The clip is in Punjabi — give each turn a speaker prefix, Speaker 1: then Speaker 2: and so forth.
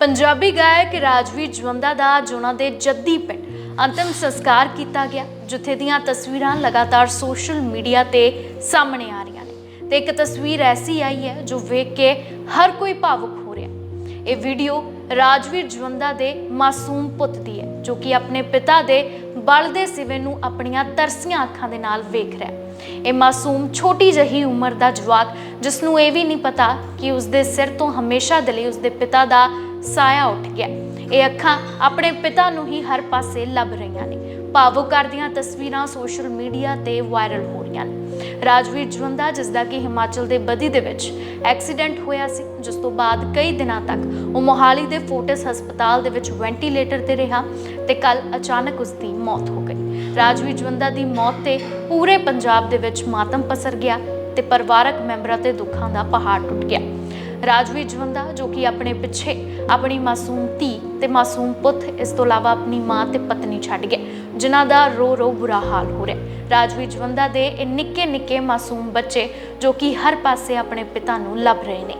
Speaker 1: ਪੰਜਾਬੀ ਗਾਇਕ ਰਾਜਵੀਰ ਜਵੰਦਾ ਦਾ ਅੱਜ ਉਹਨਾਂ ਦੇ ਜੱਦੀ ਪਿੰਡ ਅੰਤਿਮ ਸੰਸਕਾਰ ਕੀਤਾ ਗਿਆ, ਜਿੱਥੇ ਦੀਆਂ ਤਸਵੀਰਾਂ ਲਗਾਤਾਰ ਸੋਸ਼ਲ ਮੀਡੀਆ ਤੇ ਸਾਹਮਣੇ ਆ ਰਹੀਆਂ ਨੇ। ਤੇ ਇੱਕ ਤਸਵੀਰ ਐਸੀ ਆਈ ਹੈ ਜੋ ਵੇਖ ਕੇ ਹਰ ਕੋਈ ਭਾਵੁਕ ਹੋ ਰਿਹਾ ਇਹ ਵੀਡੀਓ ਰਾਜਵੀਰ ਜਵੰਦਾ ਦੇ ਮਾਸੂਮ ਪੁੱਤ ਦੀ ਹੈ, ਜੋ ਕਿ ਆਪਣੇ ਪਿਤਾ ਦੇ ਬਲਦੇ ਸਿਵੇ ਨੂੰ ਆਪਣੀਆਂ ਤਰਸੀਆਂ ਅੱਖਾਂ ਦੇ ਨਾਲ ਵੇਖ ਰਿਹਾ ਇਹ ਮਾਸੂਮ ਛੋਟੀ ਜਹੀ ਉਮਰ ਦਾ ਜਵਾਕ ਜਿਸ ਨੂੰ ਇਹ ਵੀ ਨਹੀਂ ਪਤਾ ਕਿ ਉਸ ਦੇ ਸਿਰ ਤੋਂ ਹਮੇਸ਼ਾ ਦੇ ਲਈ ਉਸ ਦੇ ਪਿਤਾ ਦਾ ਸਾਇਆ ਉੱਠ ਗਿਆ। ਇਹ ਅੱਖਾਂ ਆਪਣੇ ਪਿਤਾ ਨੂੰ ਹੀ ਹਰ ਪਾਸੇ ਲੱਭ ਰਹੀਆਂ ਨੇ। ਭਾਵੁਕ ਕਰਦੀਆਂ ਤਸਵੀਰਾਂ ਸੋਸ਼ਲ ਮੀਡੀਆ ਤੇ ਵਾਇਰਲ ਹੋ ਰਹੀਆਂ ਨੇ। ਰਾਜਵੀਰ ਜਵੰਦਾ ਜਿਸ ਦਾ ਕਿ ਹਿਮਾਚਲ ਦੇ ਬਦੀ ਦੇ ਵਿੱਚ ਐਕਸੀਡੈਂਟ ਹੋਇਆ ਸੀ, ਜਿਸ ਤੋਂ ਬਾਅਦ ਕਈ ਦਿਨਾਂ ਤੱਕ ਉਹ ਮੋਹਾਲੀ ਦੇ ਫੋਟਸ ਹਸਪਤਾਲ ਦੇ ਵਿੱਚ ਵੈਂਟੀਲੇਟਰ ਤੇ ਰਿਹਾ ਤੇ ਕੱਲ ਅਚਾਨਕ ਉਸ ਦੀ ਮੌਤ ਹੋ ਗਈ। ਰਾਜਵੀਰ ਜਵੰਦਾ ਦੀ ਮੌਤ ਤੇ ਪੂਰੇ ਪੰਜਾਬ ਦੇ ਵਿੱਚ ਮਾਤਮ ਪਸਰ ਗਿਆ ਤੇ ਪਰਿਵਾਰਕ ਮੈਂਬਰਾਂ ਤੇ ਦੁੱਖਾਂ ਦਾ ਪਹਾੜ ਟੁੱਟ ਗਿਆ। ਰਾਜਵੀਰ ਜਵੰਦਾ, ਜੋ ਕਿ ਆਪਣੇ ਪਿੱਛੇ ਆਪਣੀ ਮਾਸੂਮ ਧੀ ਤੇ ਮਾਸੂਮ ਪੁੱਤ, ਇਸ ਤੋਂ ਇਲਾਵਾ ਆਪਣੀ ਮਾਂ ਤੇ ਪਤਨੀ ਛੱਡ ਗਿਆ, ਜਿਨ੍ਹਾਂ ਦਾ ਰੋ ਰੋ ਬੁਰਾ ਹਾਲ ਹੋ ਰਿਹਾ ਰਾਜਵੀਰ ਜਵੰਦਾ ਦੇ ਇਹ ਨਿੱਕੇ ਨਿੱਕੇ ਮਾਸੂਮ ਬੱਚੇ, ਜੋ ਕਿ ਹਰ ਪਾਸੇ ਆਪਣੇ ਪਿਤਾ ਨੂੰ ਲੱਭ ਰਹੇ ਨੇ।